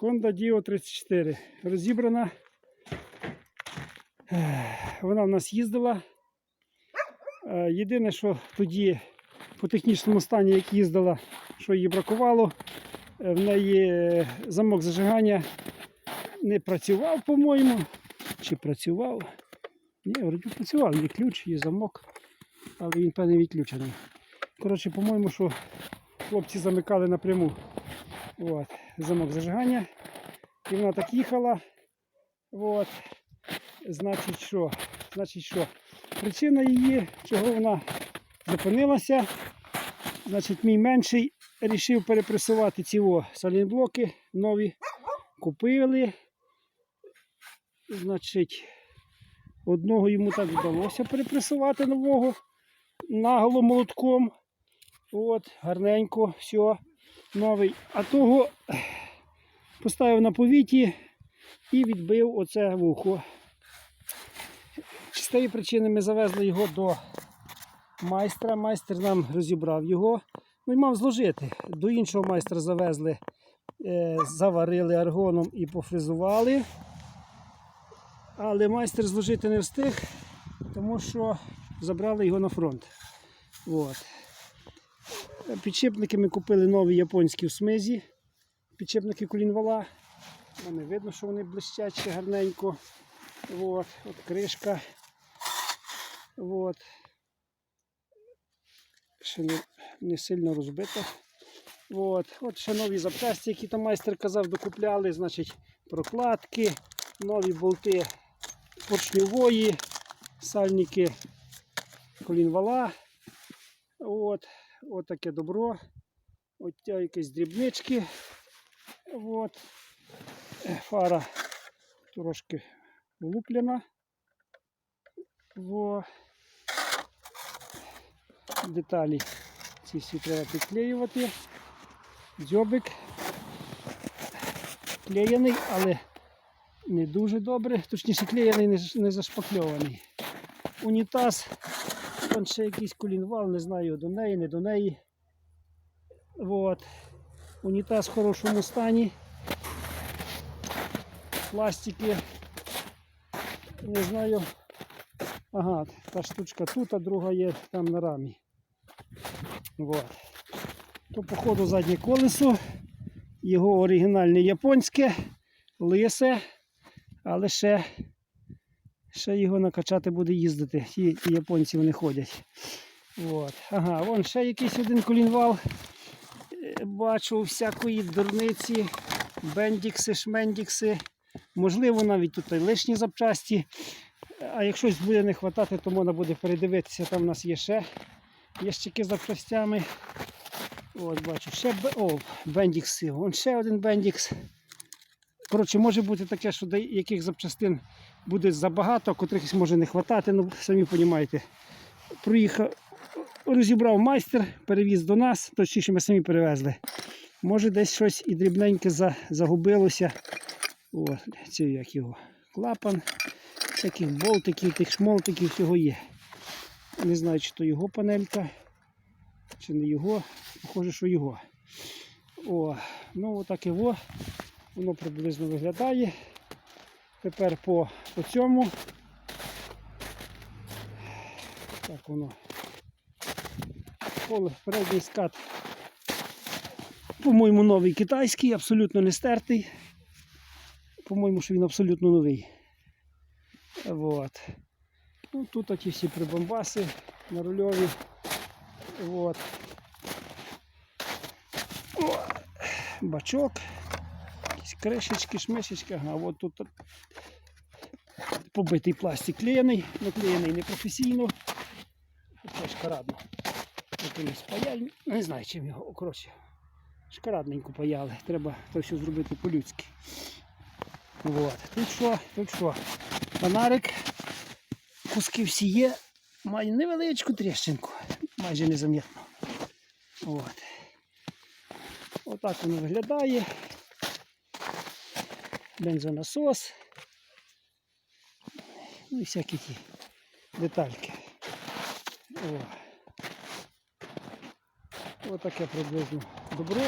Honda Dio 34 розібрана. Вона в нас їздила. Е, Єдине, що тоді по технічному стані, як їздила, що їй бракувало, е, в неї е, замок зажигання не працював, по-моєму. Чи працював? Ні, вроді працював, є ключ, є замок, але він певний відключений. Коротше, по-моєму, що хлопці замикали напряму. От, замок зажигання. І вона так їхала. От. Значить, що? Значить, що? Причина її, чого вона зупинилася. Значить, мій менший рішив перепресувати ці салінблоки нові. Купили. Значить, одного йому так вдалося перепресувати нового наголо молотком. От, гарненько, все, новий. А того поставив на повіті і відбив оце вухо. З тієї причини ми завезли його до майстра. Майстер нам розібрав його. Ну і мав зложити. До іншого майстра завезли, е, заварили аргоном і пофрезували. Але майстер зложити не встиг, тому що забрали його на фронт. От. Підшипники ми купили нові японські в смизі. Підшипники колінвала. Вони видно, що вони блищать гарненько. От, от кришка. От. Ще не, не сильно розбита. От. От ще нові запчасті, які там майстер казав, докупляли. Значить, прокладки, нові болти поршньової, сальники колінвала. От. От таке добро. От якісь дрібнички. От. Е, Фара трошки влуплена. Во. Деталі ці всі треба підклеювати. Дзьобик клеєний, але не дуже добре. Точніше клеєний, не зашпакльований. Унітаз, там ще якийсь колінвал, не знаю до неї, не до неї. Вот. Унітаз в хорошому стані. Пластики. Не знаю. Ага, та штучка тут, а друга є там на рамі. Вот. То, походу, заднє колесо. Його оригінальне японське, лисе, але ще, ще його накачати буде їздити. Ті, ті японці вони ходять. От. Ага, вон ще якийсь один колінвал. Е, Бачу всякої дурниці, бендікси, шмендікси. Можливо, навіть тут лишні запчасті. А якщо щось буде не вистачати, то можна буде передивитися. Там у нас є ще ящики з запчастями. Ось бачу, ще о, бендікси. Вон ще один бендікс. Коротше, може бути таке, що деяких запчастин буде забагато, а котрихось може не вистачати, ну самі розумієте. Проїхав, розібрав майстер, перевіз до нас, точніше ми самі перевезли. Може десь щось і дрібненьке за, загубилося. О, це як його клапан, таких болтиків, тих шмолтиків, всього є. Не знаю, чи то його панелька, чи не його. Похоже, що його. О, ну отак його. Воно приблизно виглядає. Тепер по, по цьому. Так воно. Поле, передній скат. По-моєму, новий китайський, абсолютно не стертий. По-моєму, що він абсолютно новий. Вот. Ну, тут ті всі прибамбаси на рульові. Вот. О, бачок. Якісь кришечки, шмишечки. А от тут побитий пластик клеєний, ну клеєний не професійно. Це шкарадно. Якимось паяльним. Не знаю, чим його, коротше. Шкарадненько паяли. Треба то все зробити по-людськи. Вот. Тут що? Тут що? Фонарик. Куски всі є. Має невеличку тріщинку. Майже незамітно. От. Отак воно виглядає. Бензонасос. Ну і всякі ті детальки. О. Отаке приблизно добро.